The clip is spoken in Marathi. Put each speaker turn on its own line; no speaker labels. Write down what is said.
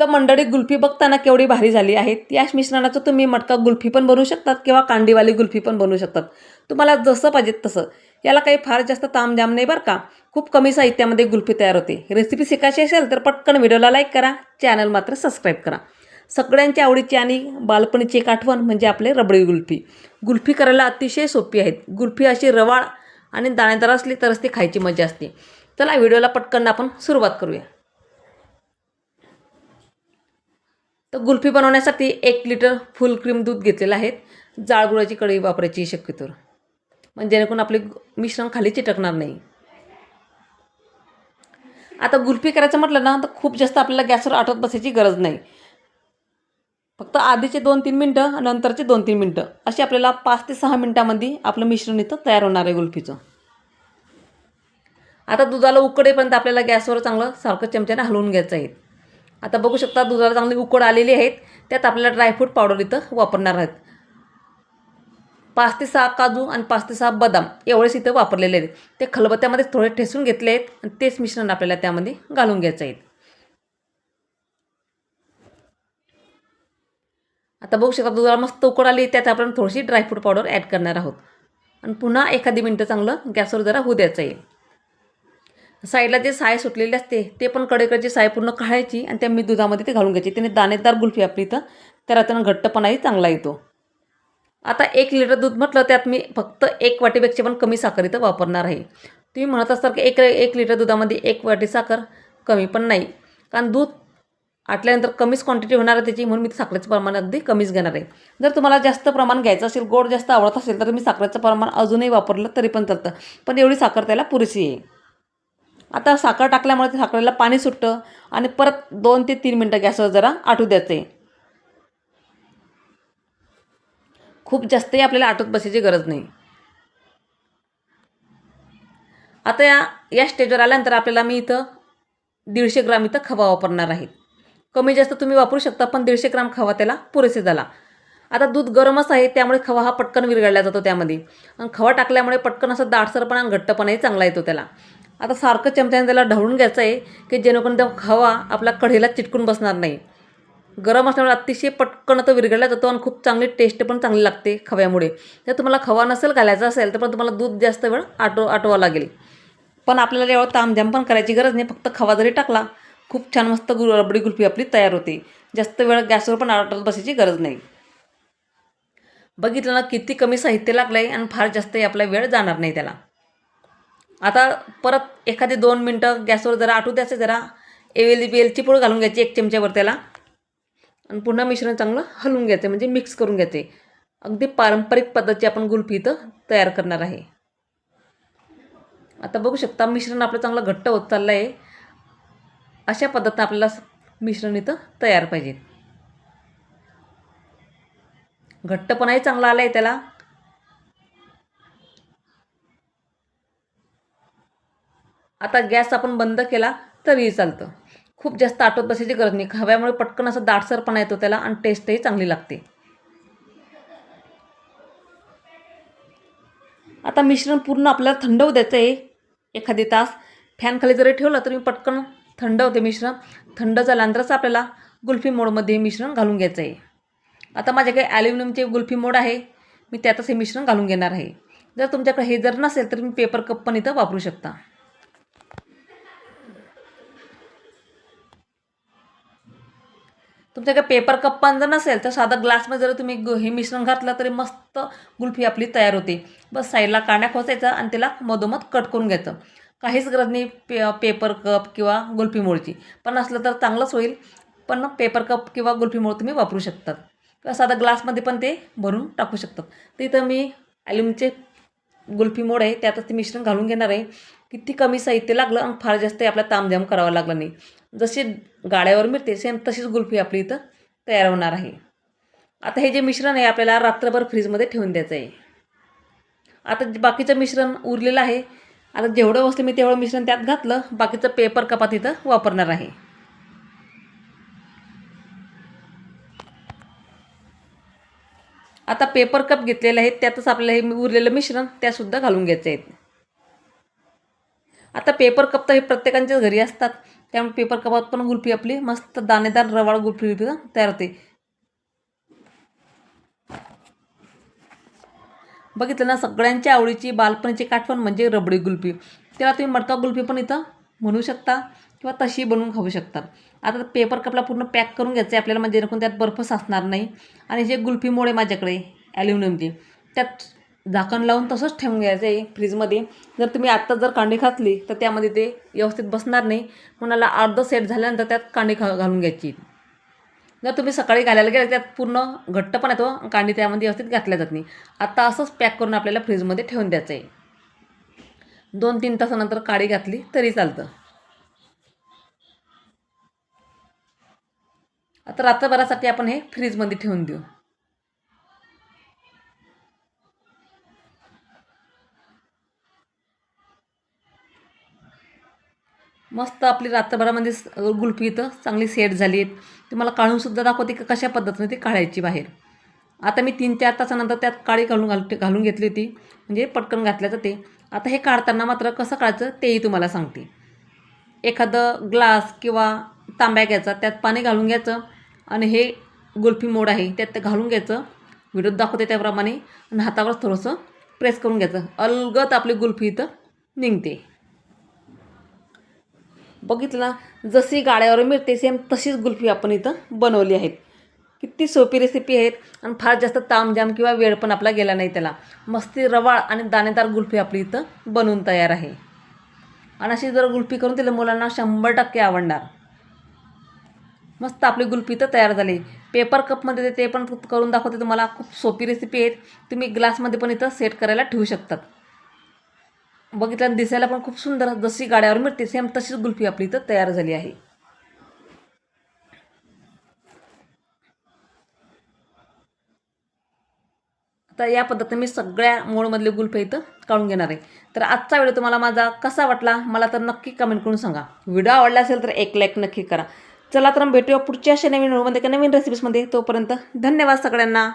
तर मंडळी गुल्फी बघताना केवढी भारी झाली आहे. याच मिश्रणाचं तुम्ही मटका गुल्फी पण बनवू शकतात किंवा कांडीवाली गुल्फी पण बनवू शकतात. तुम्हाला जसं पाहिजे तसं. याला काही फार जास्त तामजाम नाही बरं का? खूप कमी साहित्यामध्ये गुल्फी तयार होते. रेसिपी शिकायची असेल तर पटकन व्हिडिओला लाईक करा. चॅनल मात्र सबस्क्राईब करा. सगळ्यांच्या आवडीची आणि बालपणीची एक आठवण म्हणजे आपले रबडी गुल्फी. गुल्फी करायला अतिशय सोपी आहेत. गुल्फी अशी रवाळ आणि दाणेदार असली तरच ती खायची मजा असते. चला व्हिडिओला पटकन आपण सुरुवात करूया. तर गुल्फी बनवण्यासाठी एक लिटर फुल क्रीम दूध घेतलेलं आहे. जाळगुळाची कढई वापरायची शक्यतो म्हणजे जेणेकरून आपले मिश्रण खाली चिटकणार नाही. आता गुल्फी करायचं म्हटलं ना तर खूप जास्त आपल्याला गॅसवर आठवत बसायची गरज नाही. फक्त आधीचे दोन तीन मिनटं नंतरचे दोन तीन मिनटं. अशी आपल्याला पाच ते सहा मिनटामध्ये आपलं मिश्रण इथं तयार होणार आहे गुल्फीचं. आता दुधाला उकडेपर्यंत आपल्याला गॅसवर चांगलं सारखं चमच्याने हलवून घ्यायचं आहे. आता बघू शकता दुधाला चांगली उकड आलेली आहेत. त्यात आपल्याला ड्रायफ्रूट पावडर इथं वापरणार आहेत. पाच ते सहा काजू आणि पाच ते सहा बदाम एवढेच इथं वापरलेले आहेत. ते खलबत्त्यामध्ये थोडे ठेसून घेतले आहेत आणि तेच मिश्रण आपल्याला त्यामध्ये घालून घ्यायचं आहे. आता बघू शकता दुधाला मस्त उकड आली त्यात आपण थोडीशी ड्रायफ्रूट पावडर ॲड करणार आहोत. आणि पुन्हा एखादी मिनटं चांगलं गॅसवर जरा होऊ द्यायचं आहे. साईडला जे साय सुटलेली असते ते पण कडेकडची साय पूर्ण काढायची आणि त्या मी दुधामध्ये ते घालून घ्यायची. त्याने दाणेदार गुल्फी आपली इथं. त्या त्यानं घट्टपणाही चांगला येतो. आता एक लिटर दूध म्हटलं त्यात मी फक्त एक वाटीपेक्षा पण कमी साखर इथं वापरणार आहे. तुम्ही म्हणत असताल की एक एक लिटर दुधामध्ये एक वाटी साखर कमी पण नाही. कारण दूध आटल्यानंतर कमीच क्वांटिटी होणार आहे त्याची म्हणून मी साखरेचं प्रमाण अगदी कमीच घेणार आहे. जर तुम्हाला जास्त प्रमाण घ्यायचं असेल गोड जास्त आवडत असेल तर मी साखरेचं प्रमाण अजूनही वापरलं तरी पण चालतं. पण एवढी साखर त्याला पुरेशी आहे. आता साखर टाकल्यामुळे ते साखरेला पाणी सुटतं आणि परत दोन ते तीन मिनटं गॅसवर जरा आटू द्यायचं आहे खूप जास्तही आपल्याला आटत बसायची गरज नाही. आता या या स्टेजवर आल्यानंतर आपल्याला मी इथं दीडशे ग्राम इथं खवा वापरणार आहे. कमी जास्त तुम्ही वापरू शकता पण दीडशे ग्राम खवा त्याला पुरेसे झाला. आता दूध गरमच आहे त्यामुळे खवा हा पटकन विरघळला जातो त्यामध्ये. आणि खवा टाकल्यामुळे पटकन असं दाटसरपणा आणि घट्टपणाही चांगला येतो त्याला. आता सारखं चमच्याने त्याला ढवळून घ्यायचं आहे की जेणेकरून त्या खवा आपल्या कढीला चिटकून बसणार नाही. गरम असल्यामुळे अतिशय पटकन तो विरघळला जातो आणि खूप चांगली टेस्ट पण चांगली लागते खव्यामुळे. जर तुम्हाला खवा नसेल घालायचा असेल तर पण तुम्हाला दूध जास्त वेळ आटो आटवावं लागेल. पण आपल्याला एवढं तामझाम पण करायची गरज नाही फक्त खवा जरी टाकला खूप छान मस्त गु रबडी कुल्फी आपली तयार होते. जास्त वेळ गॅसवर पण आटत बसायची गरज नाही. बघितलं ना किती कमी साहित्य लागलं आहे आणि फार जास्तही आपला वेळ जाणार नाही त्याला. आता परत एखादी दोन मिनटं गॅसवर जरा आटू द्यायचं जरा एवेल वेलची पूड घालून घ्यायची एक चमच्यावर त्याला. आणि पुन्हा मिश्रण चांगलं हलवून घ्यायचं म्हणजे मिक्स करून घ्यायचे. अगदी पारंपरिक पद्धतीची आपण गुल्फी इथं तयार करणार आहे. आता बघू शकता मिश्रण आपलं चांगलं घट्ट होत चाललं आहे अशा पद्धतीनं आपल्याला मिश्रण इथं तयार पाहिजे. घट्टपणाही चांगला आला आहे त्याला. आता गॅस आपण बंद केला तरीही चालतं. खूप जास्त आठवत बसायची गरज नाही. हव्यामुळे पटकन असं दाटसरपणा येतो त्याला आणि टेस्टही चांगली लागते. आता मिश्रण पूर्ण आपल्याला थंड होऊ द्यायचं आहे एखादी तास फॅनखाली जरी ठेवलं तरी पटकन थंड होते मिश्रण. थंड झाल्यानंतरच आपल्याला गुल्फी मोडमध्ये हे मिश्रण घालून घ्यायचं आहे आता माझ्याकडे ॲल्युमिनियमचे गुल्फी मोड आहे. मी त्यातच हे मिश्रण घालून घेणार आहे. जर तुमच्याकडे हे जर नसेल तर तुम्ही पेपर कप पण इथं वापरू शकता. तुमच्याकडे पेपर कप पण जर नसेल तर साधा ग्लासमध्ये जर तुम्ही गु- हे मिश्रण घातलं तरी मस्त गुल्फी आपली तयार होते. बस साईडला कांड्या खोचायचा आणि त्याला मधोमध कट करून घ्यायचं. काहीच गरज नाही पे पेपर कप किंवा गुल्फी मोळची. पण असलं तर चांगलंच होईल पण पेपर कप किंवा गुल्फी मोळ तुम्ही वापरू शकतात. किंवा साधा ग्लासमध्ये पण ते भरून टाकू शकतात. तिथं मी ॲल्युमिनचे गुल्फी मोड आहे त्यातच ते मिश्रण घालून घेणार आहे. किती कमी साहित्य लागलं आणि फार जास्त आपला तामझाम करावा लागला नाही. जशी गाड्यावर मिळते सेम तशीच गुल्फी आपली इथं तयार होणार आहे. आता हे जे मिश्रण आहे आपल्याला रात्रभर फ्रीजमध्ये ठेवून द्यायचं आहे. आता जे बाकीचं मिश्रण उरलेलं आहे. आता जेवढं वस्तू मी तेवढं मिश्रण त्यात घातलं बाकीचं पेपर कपात इथं वापरणार आहे. आता पेपर कप घेतलेले आहेत त्यातच आपल्याला हे उरलेलं मिश्रण त्यासुद्धा घालून घ्यायचं आहे. आता पेपर कप तर हे प्रत्येकांच्याच घरी असतात. त्यामुळे पेपर कपात पण गुल्फी आपली. मस्त दाणेदार रवाळ गुल्फी तयार होते. बघितलं ना सगळ्यांच्या आवडीची बालपणीची काठवण म्हणजे रबडी गुल्फी. तेव्हा तुम्ही मडका गुल्फी पण इथं म्हणू शकता किंवा तशी बनवून खाऊ शकता. आता पेपर कपला पूर्ण पॅक करून घ्यायचं आहे आपल्याला म्हणजे जेणेकरून त्यात बर्फ साचणार नाही. आणि जे गुल्फी मोड आहे माझ्याकडे ॲल्युमिनियमची त्यात झाकण लावून तसंच ठेवून घ्यायचं आहे फ्रीजमध्ये. जर तुम्ही आत्ता जर कांडी घातली तर त्यामध्ये ते व्यवस्थित बसणार नाही. म्हणाला अर्ध सेट झाल्यानंतर त्यात कांडी खा घालून घ्यायची. जर तुम्ही सकाळी घालायला गेलं त्यात पूर्ण घट्ट पण येतो कांडी त्यामध्ये व्यवस्थित घातल्या जात नाही. आत्ता असंच पॅक करून आपल्याला फ्रीजमध्ये ठेवून द्यायचं आहे. दोन तीन तासानंतर काडी घातली तरी चालतं. आता रात्रभरासाठी आपण हे फ्रीजमध्ये ठेवून देऊ. मस्त आपली रात्रभरामध्ये गुलफी गुल्फी इथं चांगली सेट झाली आहेत तुम्हाला काढूनसुद्धा दाखवते की कशा पद्धतीने ती काढायची बाहेर. आता मी तीन चार तासानंतर त्यात काळी घालून घाल घालून घेतली होती. म्हणजे पटकन घातल्याचं ते. आता हे काढताना मात्र कसं काढायचं तेही तुम्हाला सांगते. एखादं ग्लास किंवा तांब्या घ्यायचा त्यात पाणी घालून घ्यायचं आणि हे गुल्फी मोड आहे त्यात ते घालून घ्यायचं. व्हिडिओत दाखवते त्याप्रमाणे आणि हातावर थोडंसं प्रेस करून घ्यायचं. अलगत आपली गुल्फी इथं निघते. बघितलं ना जशी गाड्यावर मिळते सेम तशीच गुल्फी आपण इथं बनवली आहेत. किती सोपी रेसिपी आहेत आणि फार जास्त तामजाम किंवा वेळ पण आपला गेला नाही त्याला. मस्ती रवाळ आणि दाणेदार गुल्फी आपली इथं बनवून तयार आहे. आणि अशी जर गुल्फी करून दिलं मुलांना शंभर टक्के आवडणार. मस्त आपली गुल्फी तर तयार झाली. पेपर कपमध्ये ते- ते पण करून दाखवते तुम्हाला. खूप सोपी रेसिपी आहेत. तुम्ही ग्लासमध्ये पण इथं सेट करायला ठेवू शकतात. बघितल्यानं दिसायला पण खूप सुंदर जशी गाड्यावर मिळते सेम तशीच गुल्फी आपली इथं तयार झाली आहे. आता या पद्धतीने मी सगळ्या मोडमधले गुल्फे इथं काढून घेणार आहे. तर आजचा व्हिडिओ तुम्हाला माझा कसा वाटला मला तर नक्की कमेंट करून सांगा. व्हिडिओ आवडला असेल तर एक लाईक नक्की करा. चला तर मग भेटूया पुढच्या अशा नवीन व्हिडिओमध्ये का नवीन रेसिपीजमध्ये तोपर्यंत धन्यवाद सगळ्यांना.